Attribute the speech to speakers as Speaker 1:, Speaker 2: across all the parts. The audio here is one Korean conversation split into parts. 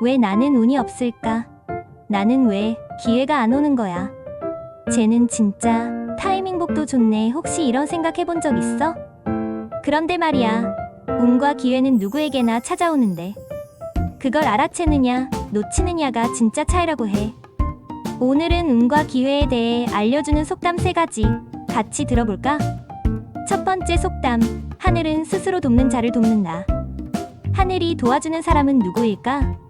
Speaker 1: 왜 나는 운이 없을까? 나는 왜 기회가 안 오는 거야? 쟤는 진짜 타이밍 복도 좋네. 혹시 이런 생각 해본 적 있어? 그런데 말이야. 운과 기회는 누구에게나 찾아오는데. 그걸 알아채느냐, 놓치느냐가 진짜 차이라고 해. 오늘은 운과 기회에 대해 알려주는 속담 세 가지 같이 들어볼까? 첫 번째 속담. 하늘은 스스로 돕는 자를 돕는다. 하늘이 도와주는 사람은 누구일까?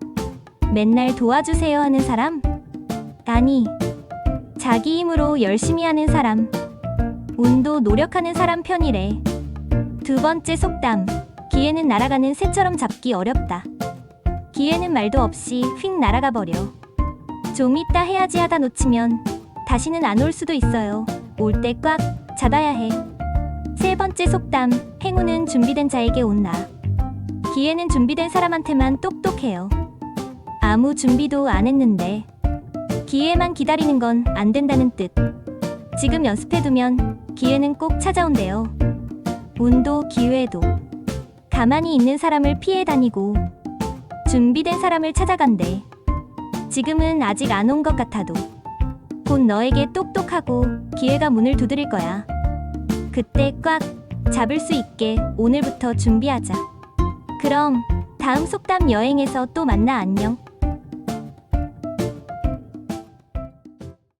Speaker 1: 맨날 도와주세요 하는 사람? 아니, 자기 힘으로 열심히 하는 사람. 운도 노력하는 사람 편이래. 두 번째 속담. 기회는 날아가는 새처럼 잡기 어렵다. 기회는 말도 없이 휙 날아가 버려. 좀 이따 해야지 하다 놓치면 다시는 안 올 수도 있어요. 올 때 꽉 잡아야 해. 세 번째 속담. 행운은 준비된 자에게 온다. 기회는 준비된 사람한테만 똑똑해요. 아무 준비도 안 했는데 기회만 기다리는 건 안 된다는 뜻. 지금 연습해두면 기회는 꼭 찾아온대요. 운도 기회도 가만히 있는 사람을 피해 다니고 준비된 사람을 찾아간대. 지금은 아직 안 온 것 같아도 곧 너에게 똑똑하고 기회가 문을 두드릴 거야. 그때 꽉 잡을 수 있게 오늘부터 준비하자. 그럼 다음 속담 여행에서 또 만나 안녕.